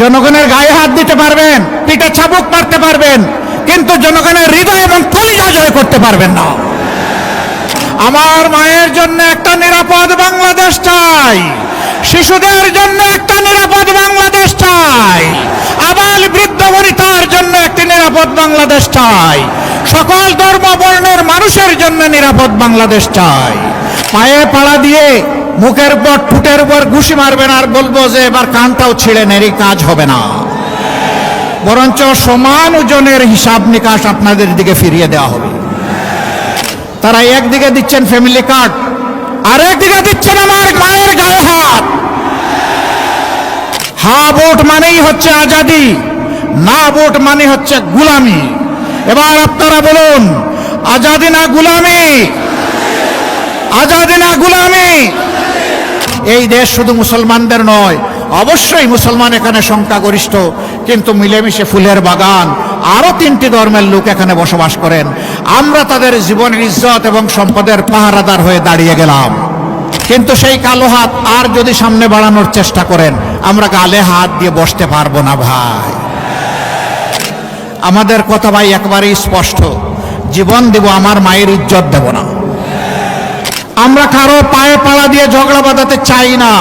জনগণের গায়ে হাত দিতে পারবেন, পিঠে চাবুক মারতে পারবেন, কিন্তু জনগণের হৃদয় এবং কলিজা জয় করতে পারবেন না। আমার মায়ের জন্য একটা নিরাপদ বাংলাদেশ চাই, শিশুদের জন্য একটা নিরাপদ বাংলাদেশ চাই, আবাল বৃদ্ধ বনিতার জন্য একটি নিরাপদ বাংলাদেশ চাই, সকল ধর্ম বর্ণের মানুষের জন্য নিরাপদ বাংলাদেশ চাই। পায়ে পাড়া দিয়ে মুখের পর ঠুটের উপর ঘুষি মারবেন আর বলব যে এবার কানটাও ছিঁড়ে নেরি কাজ হবে না। বরঞ্চ সমান ওজনের হিসাব নিকাশ আপনাদের দিকে ফিরিয়ে দেওয়া হবে। তারা একদিকে দিচ্ছেন ফ্যামিলি কার্ড আর একদিকে দিচ্ছেন আমার মায়ের গায়ে হাত। হা ভোট মানেই হচ্ছে আজাদি, না ভোট মানে হচ্ছে গুলামি। এবার আপনারা বলুন, আজাদি না গুলামি? আজাদি না গুলামি? এই দেশ শুধু মুসলমানদের নয়, অবশ্যই মুসলমান এখানে সংখ্যাগরিষ্ঠ, কিন্তু মিলেমিশে ফুলের বাগান, আরও তিনটি ধর্মের লোক এখানে বসবাস করেন। আমরা তাদের জীবনের ইজ্জত এবং সম্পদের পাহারাদার হয়ে দাঁড়িয়ে গেলাম। কিন্তু সেই কালো হাত আর যদি সামনে বাড়ানোর চেষ্টা করেন, আমরা গালে হাত দিয়ে বসতে পারব না ভাই। আমাদের কথা ভাই একবারেই স্পষ্ট, জীবন দেব আমার মায়ের ইজ্জত দেব না। আমরা কারও পায়ে পাড়া দিয়ে ঝগড়া বাঁধাতে চাই না।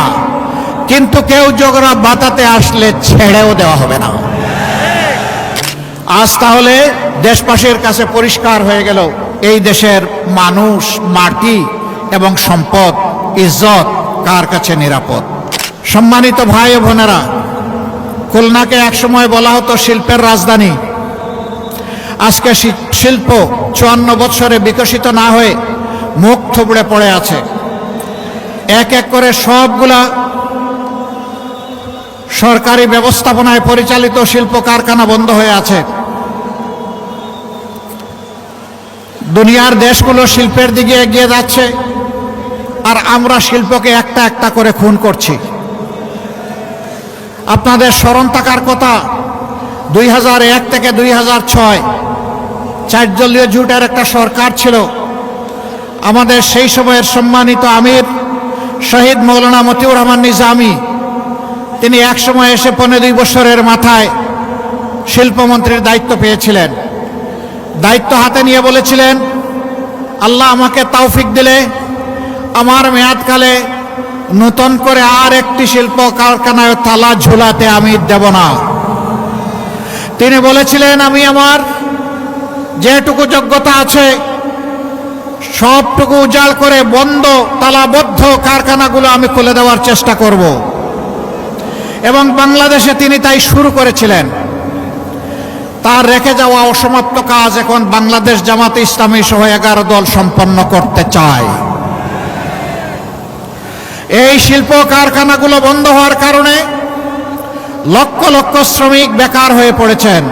কিন্তু কেউ ঝগড়া বাঁধাতে আসলে ছেড়েও দেওয়া হবে না। আজ তাহলে দেশবাসীর কাছে পরিষ্কার হয়ে গেল, এই দেশের মানুষ, মাটি এবং সম্পদ, ইজ্জত কার কাছে নিরাপদ? সম্মানিত ভাই ও বোনেরা, খুলনাকে একসময় বলা হতো শিল্পের রাজধানী। আজকে শিল্প চুয়ান্ন বৎসরে বিকশিত না হয়ে মুখ থুবড়ে পড়ে আছে। এক এক করে সবগুলা সরকারি ব্যবস্থাপনায় পরিচালিত শিল্প কারখানা বন্ধ হয়ে আছে। দুনিয়ার দেশগুলো শিল্পের দিকে এগিয়ে যাচ্ছে আর আমরা শিল্পকে একটা একটা করে খুন করছি। আপনাদের স্মরণ থাকার কথা, দুই থেকে দুই হাজার ছয় চারদলীয় জুটের একটা সরকার ছিল। আমাদের সেই সময়ের সম্মানিত আমির শহীদ মৌলানা মতিউর রহমান নিজামি। তিনি এক সময় এসে পনেরো দুই বছরের মাথায় শিল্পমন্ত্রীর দায়িত্ব পেয়েছিলেন। দায়িত্ব হাতে নিয়ে বলেছিলেন, আল্লাহ আমাকে তৌফিক দিলে, আমার মেয়াদকালে নতুন করে আর একটি শিল্প কারখানায় তালা ঝুলাতে আমি দেব না। তিনি বলেছিলেন, আমি আমার যেটুকু যোগ্যতা আছে সবটুকু উজাড় করে বন্ধ, তালাবদ্ধ কারখানাগুলো আমি খুলে দেওয়ার চেষ্টা করব। এবং বাংলাদেশে তিনি তাই শুরু করেছিলেন। তার রেখে যাওয়া অসমাপ্ত কাজ এখন বাংলাদেশ জামাতে ইসলামী সহ এগারো দল সম্পন্ন করতে চায়। এই শিল্প কারখানাগুলো বন্ধ হওয়ার কারণে লক্ষ লক্ষ শ্রমিক বেকার হয়ে পড়েছেন।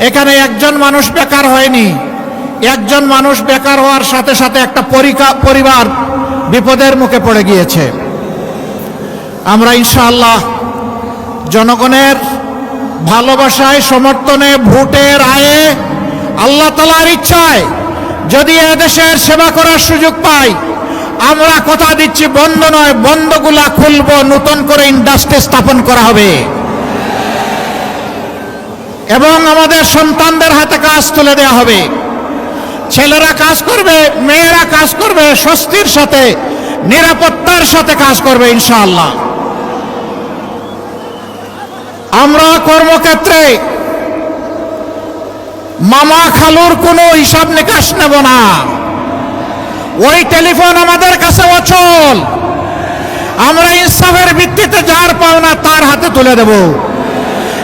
এখানে একজন মানুষ বেকার হয়নি। একজন মানুষ বেকার হওয়ার সাথে সাথে একটা পরিকা- পরিবার বিপদের মুখে পড়ে গিয়েছে। আমরা ইনশাআল্লাহ জনগণের ভালোবাসায়, সমর্থনে, ভোটের আয়ে আল্লাহ তালার ইচ্ছায় যদি এদেশের সেবা করার সুযোগ পাই, আমরা কথা দিচ্ছি, বন্ধ নয়, বন্ধগুলা খুলবো, নতুন করে ইন্ডাস্ট্রি স্থাপন করা হবে। এবং আমাদের সন্তানদের হাতে কাজ তুলে দেওয়া হবে। ছেলেরা কাজ করবে, মেয়েরা কাজ করবে, স্বস্তির সাথে, নিরাপত্তার সাথে কাজ করবে, ইনশাআল্লাহ। আমরা কর্মক্ষেত্রে মামা খালুর কোনো হিসাব নিকাশ নেব না। ওই টেলিফোন আমাদের কাছে অচল। আমরা ইনসাফের ভিত্তিতে যার পাওনা তার হাতে তুলে দেব।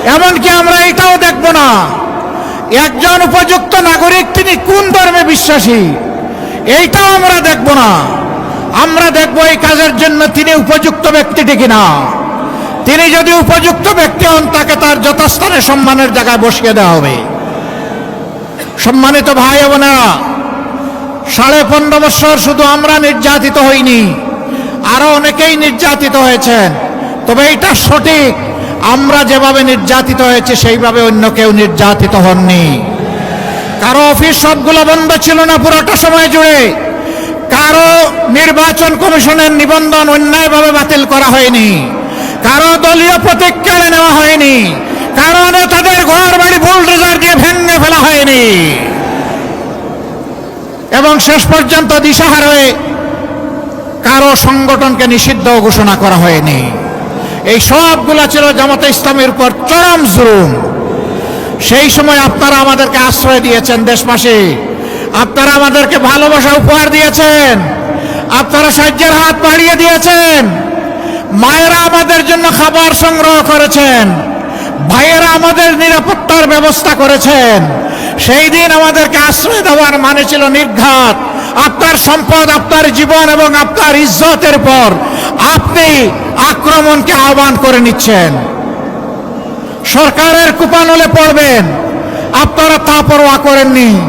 এমনকি আমরা এটাও দেখব না। একজন উপযুক্ত নাগরিক, তিনি কোন ধর্মে বিশ্বাসী? এইটাও আমরা দেখব না। আমরা দেখব এই কাজের জন্য তিনি উপযুক্ত ব্যক্তিটি কিনা। তিনি যদি উপযুক্ত ব্যক্তি হন, তাকে তার যথাস্থানে সম্মানের জায়গায় বসিয়ে দেওয়া হবে। সম্মানিত ভাই বোনেরা, সাড়ে পনেরো বছর শুধু আমরা নির্যাতিত হইনি, আরও অনেকেই নির্যাতিত হয়েছেন। তবে এটা সঠিক। আমরা যেভাবে নির্যাতিত হয়েছে, সেইভাবে অন্য কেউ নির্যাতিত হননি। কারও অফিস সবগুলো বন্ধ ছিল না পুরোটা সময় জুড়ে। কারও নির্বাচন কমিশনের নিবন্ধন অন্যায়ভাবে বাতিল করা হয়নি। কারও দলীয় প্রতীক কেড়ে নেওয়া হয়নি। কারও নেতাদের ঘর বাড়ি বুলডোজার দিয়ে ভেঙে ফেলা হয়নি। এবং শেষ পর্যন্ত দিশাহার হয়ে কারও সংগঠনকে নিষিদ্ধ ঘোষণা করা হয়নি। এই সবগুলা ছিল জামাতে ইসলামের উপর চরম জুলুম। সেই সময় আপনারা আমাদেরকে আশ্রয় দিয়েছেন দেশবাসী। আপনারা আমাদেরকে ভালোবাসা উপহার দিয়েছেন। আপনারা সাহায্যের হাত বাড়িয়ে দিয়েছেন। মায়েরা আমাদের জন্য খাবার সংগ্রহ করেছেন। ভাইয়েরা আমাদের নিরাপত্তার ব্যবস্থা করেছেন। সেই দিন আমাদেরকে আশ্রয় দেওয়ার মানে ছিল নির্ঘাত। আপনার সম্পদ, আপনার জীবন এবং আপনার ইজ্জতের পর আপনি আক্রমণকে আহ্বান করে নিচ্ছেন। সরকারের কুপানলে পড়বেন। আপনারা তা পরোয়া করেননি।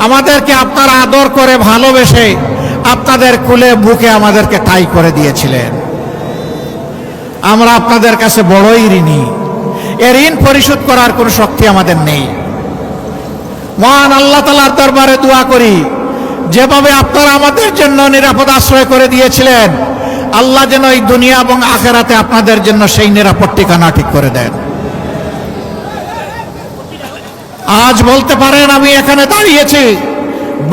আমাদেরকে আপনারা আদর করে ভালোবেসে আপনাদের কুলে বুকে আমাদেরকে ঠাই করে দিয়েছিলেন। আমরা আপনাদের কাছে বড়ই ঋণী। এ ঋণ পরিশোধ করার কোনো শক্তি আমাদের নেই। মহান আল্লাহ তালার দরবারে দোয়া করি, যেভাবে আপনারা আমাদের জন্য নিরাপদ আশ্রয় করে দিয়েছিলেন আল্লাহ যেন এই দুনিয়া এবং আখেরাতে আপনাদের জন্য সেই নিরাপদ ঠিকানা ঠিক করে দেন। আজ বলতে পারেন, আমি এখানে দাঁড়িয়েছি।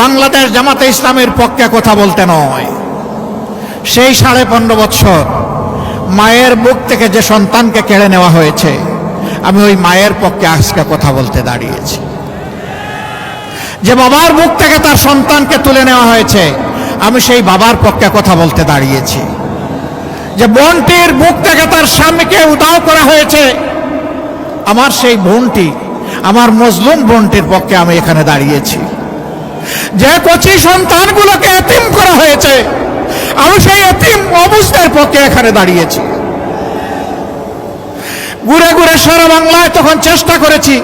বাংলাদেশ জামাতে ইসলামের পক্ষে কথা বলতে নয়। সেই সাড়ে পনেরো বৎসর মায়ের বুক থেকে যে সন্তানকে কেড়ে নেওয়া হয়েছে, আমি ওই মায়ের পক্ষে আজকে কথা বলতে দাঁড়িয়েছি। যে বাবার বুক থেকে তার সন্তানকে তুলে নেওয়া হয়েছে, আমি সেই বাবার পক্ষে কথা বলতে দাঁড়িয়েছি। যে বোনটির বুক থেকে তার স্বামীকে উদাও করা হয়েছে। আমার সেই বোনটি, আমার মজলুম বোনটির পক্ষে আমি এখানে দাঁড়িয়েছি। যে কচি সন্তানগুলোকে এতিম করা হয়েছে, আমি সেই এতিম অবস্থার পক্ষে এখানে দাঁড়িয়েছি। ঘুরে ঘুরে সারা বাংলায় তখন চেষ্টা করেছি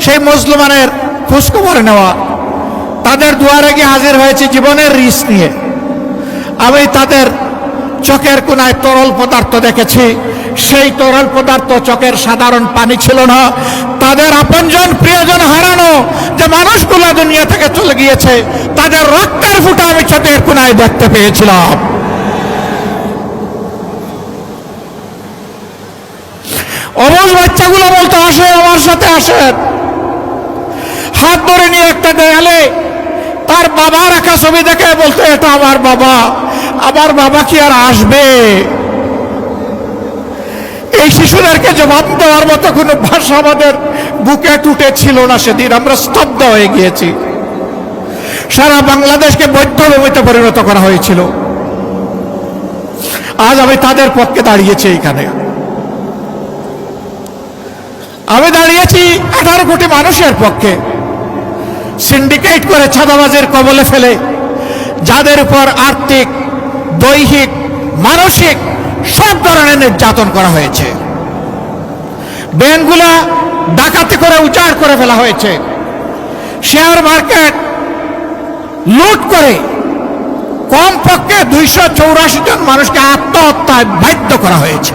সেই মুসলমানের খোঁজখবর নেওয়া। তাদের দুয়ারে গিয়ে হাজির হয়েছে জীবনের রিস নিয়ে। আমি তাদের চোখের কোনায় তরল পদার্থ দেখেছি। সেই তরল পদার্থ চোখের সাধারণ পানি ছিল না। তাদের আপনজন প্রিয়জন হারানো যে মানুষগুলো দুনিয়া থেকে চলে গিয়েছে, তাদের রক্তের ফুটা আমি চকের কোনায় দেখতে পেয়েছিলাম। অবল বাচ্চাগুলো বলতে, আসে, আমার সাথে আসেন। হাত ধরে নিয়ে একটা দেয়ালে তার বাবা রাখা ছবি দেখে বলতো, এটা আমার বাবা। আমার বাবা কি আর আসবে। এই শিশুদেরকে জবাব দেওয়ার মতো কোনো ভাষা আমাদের বুকে টুটে ছিল না সেদিন। আমরা স্তব্ধ হয়ে গিয়েছি। সারা বাংলাদেশকে বৈধভূমিতে পরিণত করা হয়েছিল। আজ আমি তাদের পক্ষে দাঁড়িয়েছি এইখানে। আমি দাঁড়িয়েছি আঠারো কোটি মানুষের পক্ষে। সিন্ডিকেট করে ছাদাবাজের কবলে ফেলে যাদের উপর আর্থিক দৈহিক, মানসিক সব ধরনের নির্যাতন করা হয়েছে। ব্যাংকগুলা ডাকাতি করে উচার করে ফেলা হয়েছে। শেয়ার মার্কেট লুট করে কমপক্ষে দুইশো চৌরাশি জন মানুষকে আত্মহত্যায় বাধ্য করা হয়েছে।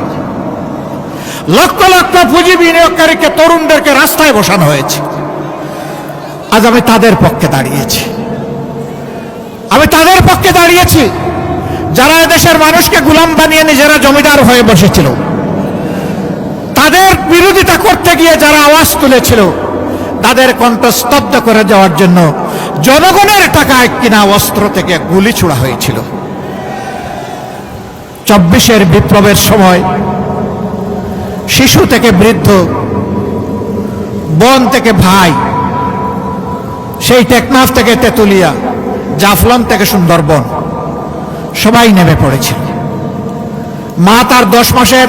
লক্ষ লক্ষ পুঁজি বিনিয়োগকারীকে তরুণদেরকে রাস্তায় বসানো হয়েছে। আজ আমি তাদের পক্ষে দাঁড়িয়েছি। আমি তাদের পক্ষে দাঁড়িয়েছি। যারা দেশের মানুষকে গুলাম বানিয়ে নিজেরা জমিদার হয়ে বসেছিল, তাদের বিরোধিতা করতে গিয়ে যারা আওয়াজ তুলেছিল, তাদের কণ্ঠ স্তব্ধ করে যাওয়ার জন্য জনগণের টাকায় কিনা অস্ত্র থেকে গুলি ছোড়া হয়েছিল। চব্বিশের বিপ্লবের সময় শিশু থেকে বৃদ্ধ, বোন থেকে ভাই, সেই টেকনাফ থেকে তেতুলিয়া জাফলন থেকে সুন্দরবন সবাই নেমে পড়েছিল। মা তার দশ মাসের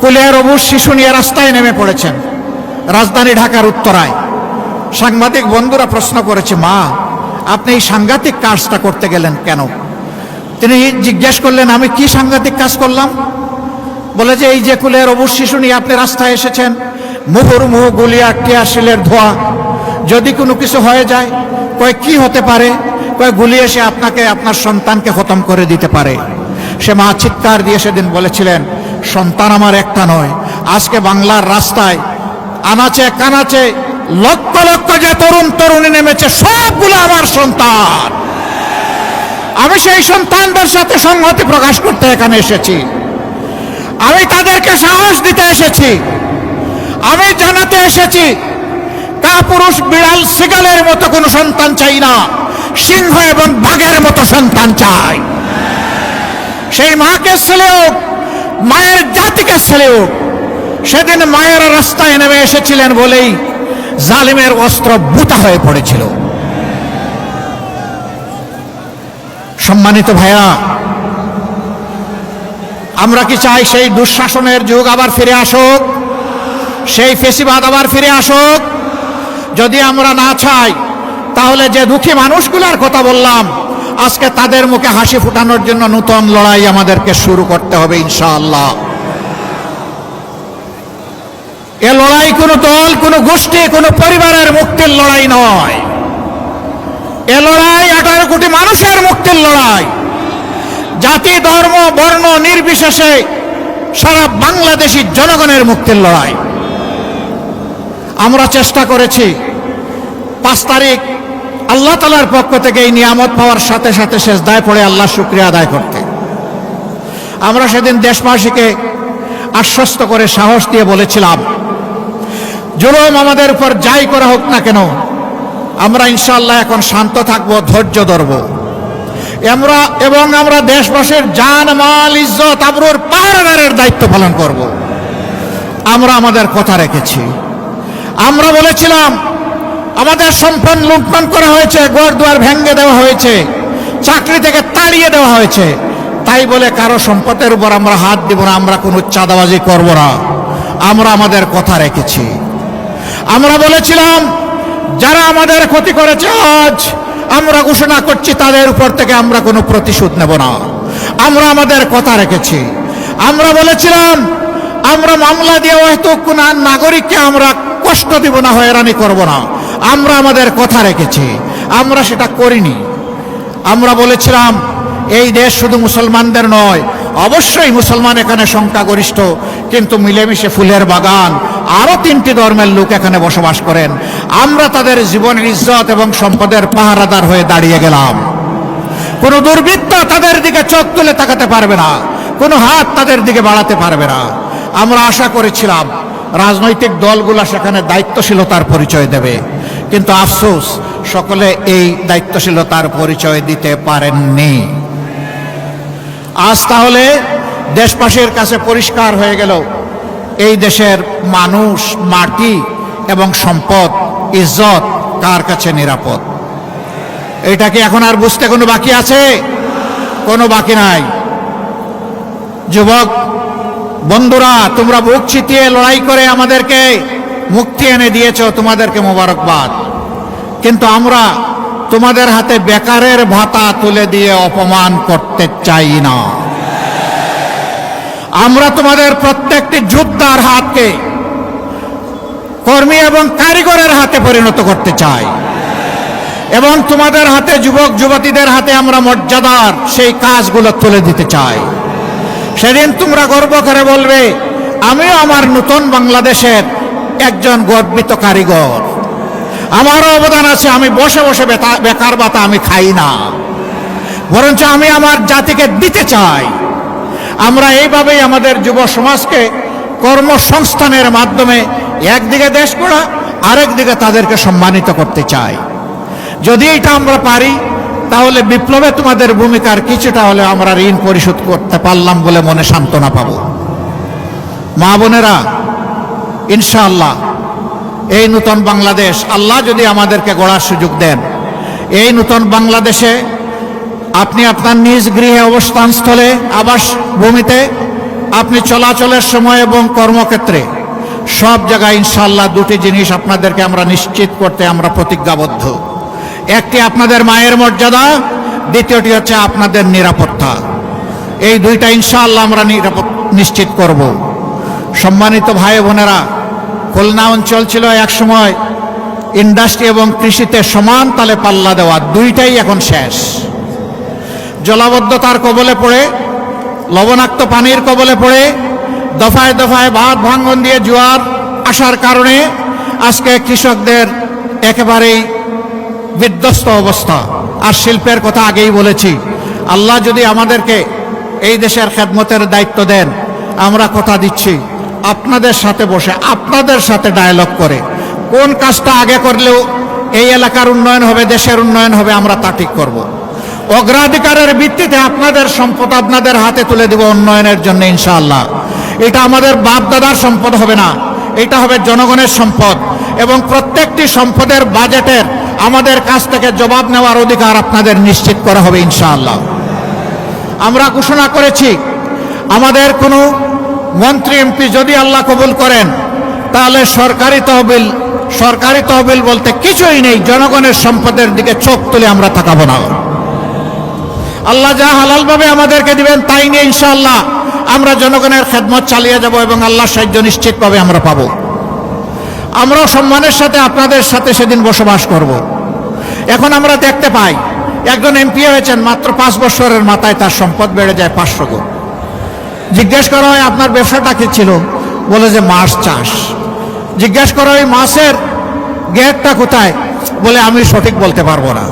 কুলিয়ার অবুজ শিশু নিয়ে রাস্তায় নেমে পড়েছেন। রাজধানী ঢাকার উত্তরায়। সাংবাদিক বন্ধুরা প্রশ্ন করেছে, মা, আপনি এই সাংঘাতিক কাজটা করতে গেলেন কেন? তিনি জিজ্ঞেস করলেন, আমি কি সাংঘাতিক কাজ করলাম? বলে যে, এই যে কুলের অবুজ শিশু নিয়ে আপনি রাস্তায় এসেছেন, মুহুর মুহু, গুলিয়া টিয়াশিলের ধোয়া, যদি কোনো কিছু হয়ে যায়, কয় কি হতে পারে? কয় গুলি এসে আপনাকে, আপনার সন্তানকে খতম করে দিতে পারে? সে মা চিৎকার দিয়ে সেদিন বলেছিলেন, সন্তান আমার একটা নয়। আজকে বাংলার রাস্তায় আনাচে, কানাচে, লক্ষ লক্ষ যে তরুণ তরুণী নেমেছে, সবগুলো আমার সন্তান। আমি সেই সন্তানদের সাথে সংহতি প্রকাশ করতে এখানে এসেছি। আমি তাদেরকে সাহস দিতে এসেছি। আমি জানাতে এসেছি, কাপুরুষ বিড়াল সিগালের মতো কোনো সন্তান চাই না। সিংহ এবং বাঘের মতো সন্তান চাই। সেই মাকে ছেলেও মায়ের জাতিকে ছেলেও সেদিন মায়ের রাস্তায় নেমে এসেছিলেন বলেই জালিমের অস্ত্র বুতা হয়ে পড়েছিল। সম্মানিত ভাইয়া, আমরা কি চাই সেই দুঃশাসনের যুগ আবার ফিরে আসুক? সেই ফেসিবাদ আবার ফিরে আসুক? যদি আমরা না চাই তাহলে যে দুঃখী মানুষগুলোর কথা বললাম, আজকে তাদের মুখে হাসি ফুটানোর জন্য নতুন লড়াই আমাদেরকে শুরু করতে হবে ইনশাআল্লাহ। এ লড়াই কোনো দল, কোনো গোষ্ঠী, কোনো পরিবারের মুক্তির লড়াই নয়। এ লড়াই আঠারো কোটি মানুষের মুক্তির লড়াই। জাতি, ধর্ম, বর্ণ নির্বিশেষে সারা বাংলাদেশি জনগণের মুক্তির লড়াই। আমরা চেষ্টা করেছি, পাঁচ তারিখ আল্লাহ তালার পক্ষ থেকে এই নিয়ামত পাওয়ার সাথে সাথে শেষ দায় পড়ে আল্লাহ শুক্রিয়া আদায় করতে। আমরা সেদিন দেশবাসীকে আশ্বস্ত করে সাহস দিয়ে বলেছিলাম, জুলুম আমাদের উপর যাই করা হোক না কেন, আমরা ইনশাল্লাহ এখন শান্ত থাকব, ধৈর্য ধরব। আমরা এবং আমরা দেশবাসীর জান, মাল, ইজ্জত, আবরুর পাহারাদারের দায়িত্ব পালন করব। আমরা আমাদের কথা রেখেছি। আমরা বলেছিলাম আমাদের সম্পদ লুণ্ঠন করা হয়েছে, ঘর দুয়ার ভেঙে দেওয়া হয়েছে, চাকরি থেকে তাড়িয়ে দেওয়া হয়েছে। তাই বলে কারও সম্পদের উপর আমরা হাত দিব না, আমরা কোনো চাঁদাবাজি করব না। আমরা আমাদের কথা রেখেছি। আমরা বলেছিলাম, যারা আমাদের ক্ষতি করেছে আজ, আমরা ঘোষণা করছি, তাদের উপর থেকে আমরা কোনো প্রতিশোধ নেব না। আমরা আমাদের কথা রেখেছি। আমরা বলেছিলাম, আমরা মামলা দিয়ে হয়তো কোন নাগরিককে আমরা কষ্ট দিব না, হয়রানি করব না। আমরা আমাদের কথা রেখেছি। আমরা সেটা করিনি। আমরা বলেছিলাম, এই দেশ শুধু মুসলমানদের নয়, অবশ্যই মুসলমান এখানে সংখ্যাগরিষ্ঠ, কিন্তু মিলেমিশে ফুলের বাগান আরও তিনটি ধর্মের লোক এখানে বসবাস করেন। আমরা তাদের জীবনের ইজ্জত এবং সম্পদের পাহারাদার হয়ে দাঁড়িয়ে গেলাম। কোন দুর্বৃত্ত তাদের দিকে চোখ তুলে তাকাতে পারবে না। কোনো হাত তাদের দিকে বাড়াতে পারবে না। আমরা আশা করেছিলাম, রাজনৈতিক দলগুলো সেখানে দায়িত্বশীলতার পরিচয় দেবে। কিন্তু আফসোস, সকলে এই দায়িত্বশীলতার পরিচয় দিতে পারেননি। আজ তাহলে দেশবাসীর কাছে পরিষ্কার হয়ে গেল, এই দেশের মানুষ, মাটি এবং সম্পদ, ইজ্জত কার কাছে নিরাপদ? এটা কি এখন আর বুঝতে কোনো বাকি আছে? কোনো বাকি নাই। যুবক, বন্ধুরা, তোমরা বুক ছিটিয়ে লড়াই করে আমাদেরকে মুক্তি এনে দিয়েছ তোমাদেরকে মোবারকবাদ। কিন্তু আমরা তোমাদের হাতে বেকারের ভাতা তুলে দিয়ে অপমান করতে চাই না। আমরা তোমাদের প্রত্যেকটি যোদ্ধার হাতকে কর্মী এবং কারিগরের হাতে পরিণত করতে চাই। এবং তোমাদের হাতে যুবক, যুবতীদের হাতে আমরা মর্যাদার সেই কাজগুলো তুলে দিতে চাই। সেদিন তোমরা গর্ব করে বলবে, আমিও আমার নতুন বাংলাদেশের একজন গর্বিত কারিগর। আমারও অবদান আছে, আমি বসে বসে বেকার ভাতা আমি খাই না। বরঞ্চ আমি আমার জাতিকে দিতে চাই। আমরা এইভাবেই আমাদের যুব সমাজকে কর্মসংস্থানের মাধ্যমে একদিকে দেশ গড়া আরেক দিকে তাদেরকে সম্মানিত করতে চাই। যদি এটা আমরা পারি, তাহলে বিপ্লবে তোমাদের ভূমিকার কিছুটা হলে আমরা ঋণ পরিশোধ করতে পারলাম বলে মনে সান্ত্বনা পাব। মা বোনেরা ইনশাআল্লাহ। এই নূতন বাংলাদেশ, আল্লাহ যদি আমাদেরকে গড়ার সুযোগ দেন। এই নূতন বাংলাদেশে আপনি আপনার নিজ গৃহে অবস্থানস্থলে আবাস ভূমিতে আপনি চলাচলের সময় এবং কর্মক্ষেত্রে সব জায়গায় ইনশাল্লাহ দুটি জিনিস আপনাদেরকে আমরা নিশ্চিত করতে আমরা প্রতিজ্ঞাবদ্ধ। একটি আপনাদের মায়ের মর্যাদা, দ্বিতীয়টি হচ্ছে আপনাদের নিরাপত্তা। এই দুইটা ইনশাআল্লাহ আমরা নিরাপদ নিশ্চিত করব। সম্মানিত ভাই বোনেরা খুলনা অঞ্চল ছিল একসময় ইন্ডাস্ট্রি এবং কৃষিতে সমান তালে পাল্লা দেওয়া দুইটাই এখন শেষ। জলাবদ্ধতার কবলে পড়ে, লবণাক্ত পানির কবলে পড়ে, দফায় দফায় ভাত ভাঙ্গন দিয়ে জোয়ার আসার কারণে আজকে কৃষকদের একেবারেই বিধ্বস্ত অবস্থা। আর শিল্পের কথা আগেই বলেছি, আল্লাহ যদি আমাদেরকে এই দেশের খেদমতের দায়িত্ব দেন, আমরা কথা দিচ্ছি। আপনাদের সাথে বসে, আপনাদের সাথে ডায়ালগ করে। কোন কাজটা আগে করলেও এই এলাকার উন্নয়ন হবে, দেশের উন্নয়ন হবে, আমরা তা ঠিক করব। অগ্রাধিকারের ভিত্তিতে আপনাদের সম্পদ আপনাদের হাতে তুলে দেব উন্নয়নের জন্য, ইনশাআল্লাহ। এটা আমাদের বাপ দাদার সম্পদ হবে না, এটা হবে জনগণের সম্পদ। এবং প্রত্যেকটি সম্পদের বাজেটের আমাদের কাছ থেকে জবাব নেওয়ার অধিকার আপনাদের নিশ্চিত করা হবে, ইনশাআল্লাহ। আমরা ঘোষণা করেছি, আমাদের কোনো মন্ত্রী এমপি যদি আল্লাহ কবুল করেন, তাহলে সরকারি তহবিল সরকারি তহবিল বলতে কিছুই নেই, জনগণের সম্পদের দিকে চোখ তুলে আমরা তাকাবো না। আল্লাহ যা হালালভাবে আমাদেরকে দিবেন, তাই নিয়ে ইনশাআল্লাহ আমরা জনগণের খেদমত চালিয়ে যাব এবং আল্লাহ সাহায্য নিশ্চিতভাবে আমরা পাবো। আমরাও সম্মানের সাথে আপনাদের সাথে সেদিন বসবাস করব। এখন আমরা দেখতে পাই, একজন এমপি হয়েছেন, মাত্র পাঁচ বছরের মাথায় তার সম্পদ বেড়ে যায় পাঁচশো গুণ। জিজ্ঞেস করা হয়, আপনার ব্যবসাটা কি ছিল? বলে যে, মাছ চাষ। জিজ্ঞেস করা হয়, মাছের গেটটা কোথায়? বলে, আমি সঠিক বলতে পারব না।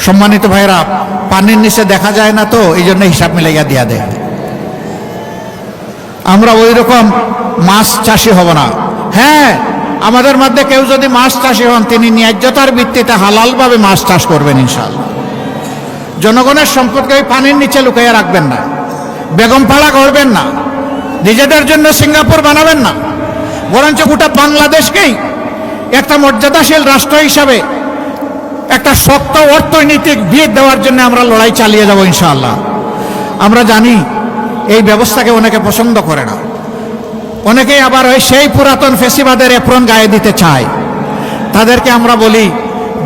সম্মানিত ভাইরা পানির নিচে দেখা যায় না তো, এই জন্য হিসাব মিলাইয়া দিয়া দেয়। আমরা ওই রকম মাছ চাষি হব না। হ্যাঁ আমাদের মধ্যে কেউ যদি মাছ চাষি হন, তিনি ন্যায্যতার ভিত্তিতে হালালভাবে মাছ চাষ করবেন ইনশাল্লাহ জনগণের সম্পদকে ওই পানির নিচে লুকাইয়া রাখবেন না। বেগম পাড়া করবেন না। নিজেদের জন্য সিঙ্গাপুর বানাবেন না। বরঞ্চ গোটা বাংলাদেশকেই একটা মর্যাদাশীল রাষ্ট্র হিসাবে, একটা শক্ত অর্থনৈতিক ভিত দেওয়ার জন্য আমরা লড়াই চালিয়ে যাব ইনশাআল্লাহ। আমরা জানি এই ব্যবস্থাকে অনেকে পছন্দ করে না। অনেকেই আবার ওই সেই পুরাতন ফেসিবাদের এপ্রন গায়ে দিতে চায়। তাদেরকে আমরা বলি,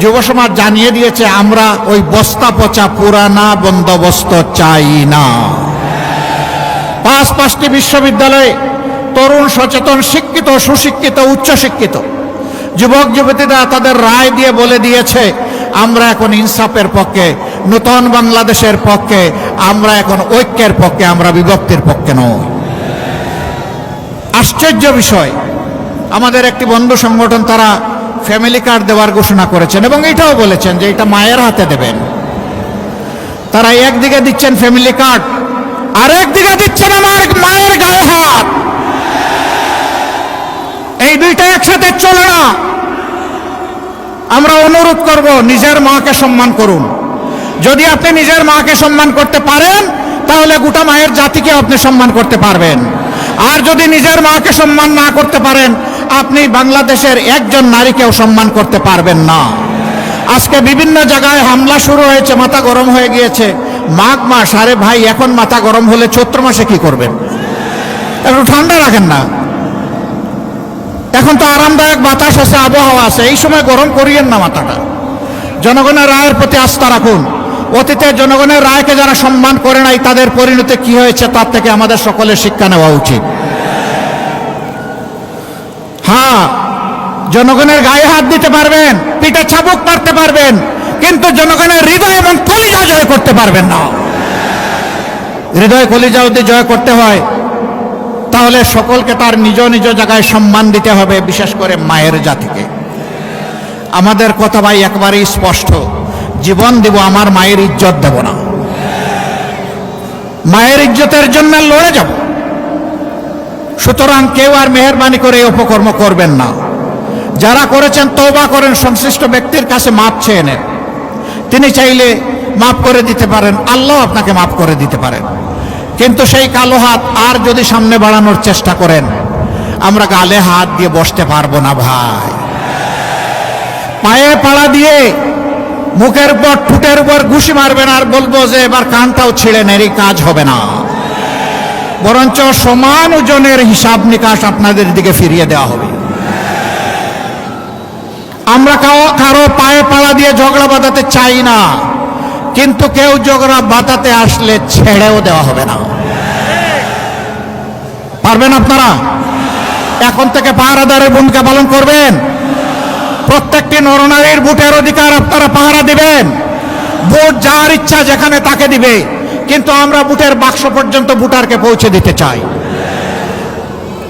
যুব সমাজ জানিয়ে দিয়েছে, আমরা ওই বস্তা পচা পুরানা বন্দোবস্ত চাই না। পাঁচ পাঁচটি বিশ্ববিদ্যালয়ে তরুণ, সচেতন, শিক্ষিত, সুশিক্ষিত, উচ্চশিক্ষিত যুবক, যুবতীরা তাদের রায় দিয়ে বলে দিয়েছে, আমরা এখন ইনসাফের পক্ষে, নূতন বাংলাদেশের পক্ষে, আমরা এখন ঐক্যের পক্ষে, আমরা বিভক্তির পক্ষে নই। আশ্চর্য বিষয়, আমাদের একটি বন্ধু সংগঠন তারা ফ্যামিলি কার্ড দেওয়ার ঘোষণা করেছেন এবং এটাও বলেছেন যে এটা মায়ের হাতে দেবেন। তারা একদিকে দিচ্ছেন ফ্যামিলি কার্ড আর একদিকে দিচ্ছেন আমার মায়ের গায়ে হাত। এই দুইটা একসাথে চলে না। আমরা অনুরোধ করব নিজের মাকে সম্মান করুন। যদি আপনি নিজের মাকে সম্মান করতে পারেন, তাহলে গোটা মায়ের জাতিকে আপনি সম্মান করতে পারবেন। আর যদি নিজের মাকে সম্মান না করতে পারেন, আপনি বাংলাদেশের একজন নারীকেও সম্মান করতে পারবেন না। আজকে বিভিন্ন জায়গায় হামলা শুরু হয়েছে, মাথা গরম হয়ে গিয়েছে। মাঘ মাস, আরে ভাই, এখন মাথা গরম হলে চৈত্র মাসে কি করবেন? একটু ঠান্ডা রাখেন না। এখন তো আরামদায়ক বাতাস আছে, আবহাওয়া আছে, এই সময় গরম করিয়েন না মাথাটা। জনগণের রায়ের প্রতি আস্থা রাখুন। অতীতে জনগণের রায়কে যারা সম্মান করে নাই, তাদের পরিণতি কি হয়েছে তার থেকে আমাদের সকলের শিক্ষা নেওয়া উচিত। হ্যাঁ জনগণের গায়ে হাত দিতে পারবেন, পিঠে চাবুক মারতে পারবেন। কিন্তু জনগণের হৃদয় এবং কলিজা জয় করতে পারবেন না। হৃদয় কলিজা যদি জয় করতে হয়, তাহলে সকলকে তার নিজ নিজ জায়গায় সম্মান দিতে হবে, বিশেষ করে মায়ের জাতিকে। আমাদের কথা ভাই একবারেই স্পষ্ট, জীবন দেব, আমার মায়ের ইজ্জত দেব না। মায়ের ইজ্জতের জন্য লড়ে যাব। সুতরাং কেউ আর মেহরবানি করে এই অপকর্ম করবেন না। যারা করেছেন, তওবা করেন, সংশ্লিষ্ট ব্যক্তির কাছে মাপ চেয়ে নেন। তিনি চাইলে মাফ করে দিতে পারেন, আল্লাহ আপনাকে মাফ করে দিতে পারেন। কিন্তু সেই কালো হাত আর যদি সামনে বাড়ানোর চেষ্টা করেন, আমরা গালে হাত দিয়ে বসতে পারব না ভাই। পায়ে পাড়া দিয়ে মুখের উপর ঠুটের উপর ঘুষি মারবেন আর বলব যে, এবার কানটাও ছিঁড়ে নেরি কাজ হবে না। বরঞ্চ সমান ওজনের হিসাব নিকাশ আপনাদের দিকে ফিরিয়ে দেওয়া হবে। আমরা কারও পায়ে পাড়া দিয়ে ঝগড়া বাঁধাতে চাই না। কিন্তু কেউ ঝগড়া বাঁধাতে আসলে ছেড়েও দেওয়া হবে না। পারবেন আপনারা? এখন থেকে পাহারাদারের ভূমিকা পালন করবেন। প্রত্যেকটি নরনারীর ভোটের অধিকার আপনারা পাহারা দিবেন। ভোট যার ইচ্ছা যেখানে তাকে দিবে। কিন্তু আমরা বুটের বাক্স পর্যন্ত ভোটারকে পৌঁছে দিতে চাই।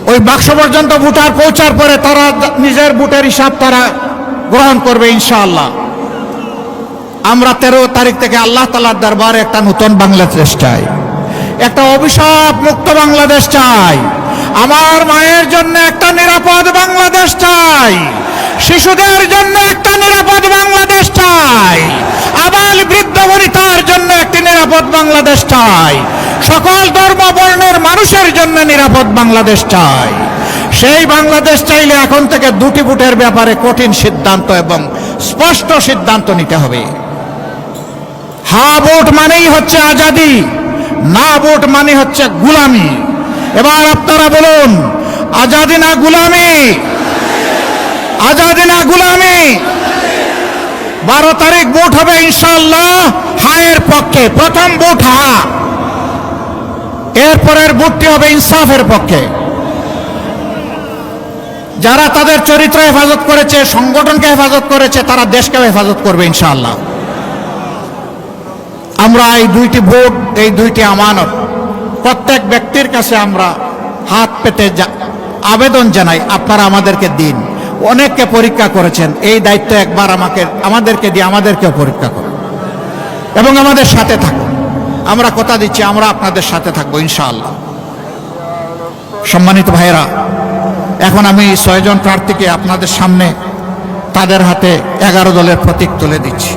ওই বাক্স পর্যন্ত ভোটার পৌঁছার পরে তারা নিজের বুটের হিসাব তারা গ্রহণ করবে ইনশাআল্লাহ। আমরা তেরো তারিখ থেকে আল্লাহ তালার দরবারে একটা নতুন বাংলাদেশ চাই। একটা অভিশাপ মুক্ত বাংলাদেশ চাই। আমার মায়ের জন্য একটা নিরাপদ বাংলাদেশ চাই। শিশুদের জন্য একটা নিরাপদ বাংলাদেশ চাই। আবাল বৃদ্ধ বনিতার জন্য একটি নিরাপদ বাংলাদেশ চাই। সকল ধর্ম বর্ণের মানুষের জন্য নিরাপদ বাংলাদেশ চাই। সেই বাংলাদেশ চাইলে এখন থেকে দুটি ভোটের ব্যাপারে কঠিন সিদ্ধান্ত এবং স্পষ্ট সিদ্ধান্ত নিতে হবে। হা ভোট মানেই হচ্ছে আজাদি, না ভোট মানে হচ্ছে গুলামি। এবার আপনারা বলুন, আজাদি না গুলামি? আজাদি না গুলামি? বারো তারিখ ভোট হবে ইনশাল্লাহ হায়ের পক্ষে। প্রথম ভোট হা। এরপরের ভোটটি হবে ইনসাফের পক্ষে। যারা তাদের চরিত্র হেফাজত করেছে, সংগঠনকে হেফাজত করেছে, তারা দেশকে হেফাজত করবে ইনশাআল্লাহ। আমরা এই দুইটি ভোট, এই দুইটি আমানত প্রত্যেক ব্যক্তির কাছে আমরা হাত পেতে আবেদন জানাই, আপনারা আমাদেরকে দিন। অনেককে পরীক্ষা করেছেন, এই দায়িত্ব একবার আমাকে, আমাদেরকে দিয়ে আমাদেরকেও পরীক্ষা করুন। এবং আমাদের সাথে থাকুন। আমরা কথা দিচ্ছি, আমরা আপনাদের সাথে থাকব ইনশাআল্লাহ। সম্মানিত ভাইয়েরা এখন আমি ছয়জন প্রার্থীকে আপনাদের সামনে তাদের হাতে এগারো দলের প্রতীক তুলে দিচ্ছি।